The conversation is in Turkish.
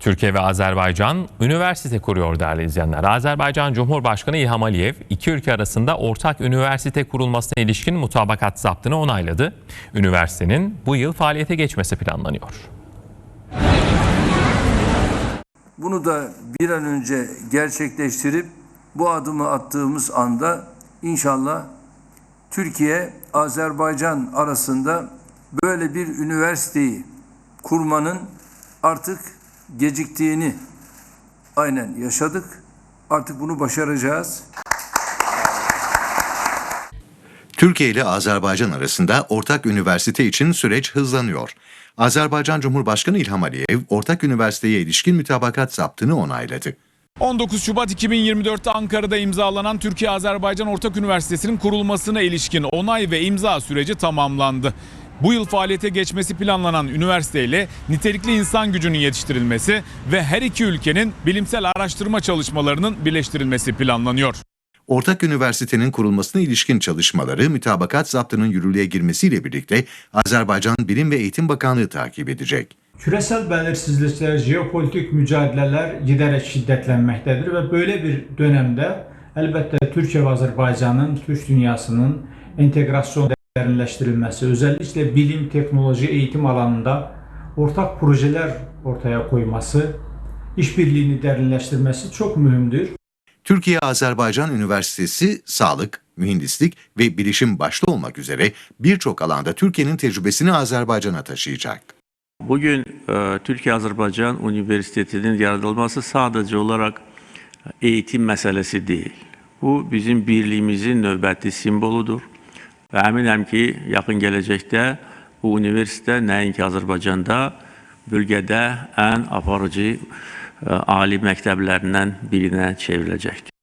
Türkiye ve Azerbaycan üniversite kuruyor değerli izleyenler. Azerbaycan Cumhurbaşkanı İlham Aliyev iki ülke arasında ortak üniversite kurulmasına ilişkin mutabakat zaptını onayladı. Üniversitenin bu yıl faaliyete geçmesi planlanıyor. Bunu da bir an önce gerçekleştirip bu adımı attığımız anda inşallah Türkiye Azerbaycan arasında böyle bir üniversiteyi kurmanın artık geciktiğini aynen yaşadık. Artık bunu başaracağız. Türkiye ile Azerbaycan arasında ortak üniversite için süreç hızlanıyor. Azerbaycan Cumhurbaşkanı İlham Aliyev, ortak üniversiteye ilişkin mütabakat zaptını onayladı. 19 Şubat 2024'te Ankara'da imzalanan Türkiye-Azerbaycan Ortak Üniversitesi'nin kurulmasına ilişkin onay ve imza süreci tamamlandı. Bu yıl faaliyete geçmesi planlanan üniversiteyle nitelikli insan gücünün yetiştirilmesi ve her iki ülkenin bilimsel araştırma çalışmalarının birleştirilmesi planlanıyor. Ortak üniversitenin kurulmasına ilişkin çalışmaları mütabakat zaptının yürürlüğe girmesiyle birlikte Azerbaycan Bilim ve Eğitim Bakanlığı takip edecek. Küresel belirsizlikler, jeopolitik mücadilələr giderek şiddetlənməkdədir və böyle bir dönemdə əlbəttə Türkiyə və Azərbaycanın Türk dünyasının inteqrasyon dərinləşdirilməsi, özellikle bilim, teknoloji, eğitim alanında ortak projeler ortaya koyması, işbirliğini derinleştirmesi çok mühimdir. Türkiye-Azerbaycan Üniversitesi sağlık, mühendislik ve bilişim başta olmak üzere birçok alanda Türkiye'nin tecrübesini Azerbaycan'a taşıyacak. Bugün e, Türkiye-Azerbaycan Üniversitesi'nin yaratılması sadece olarak eğitim meselesi değil. Bu bizim birliğimizin növbəti simboludur. Və əminəm ki, yaxın gələcəkdə bu universitet nəinki Azərbaycanda, bölgədə ən aparıcı e, ali məktəblərindən birinə çevriləcəkdir.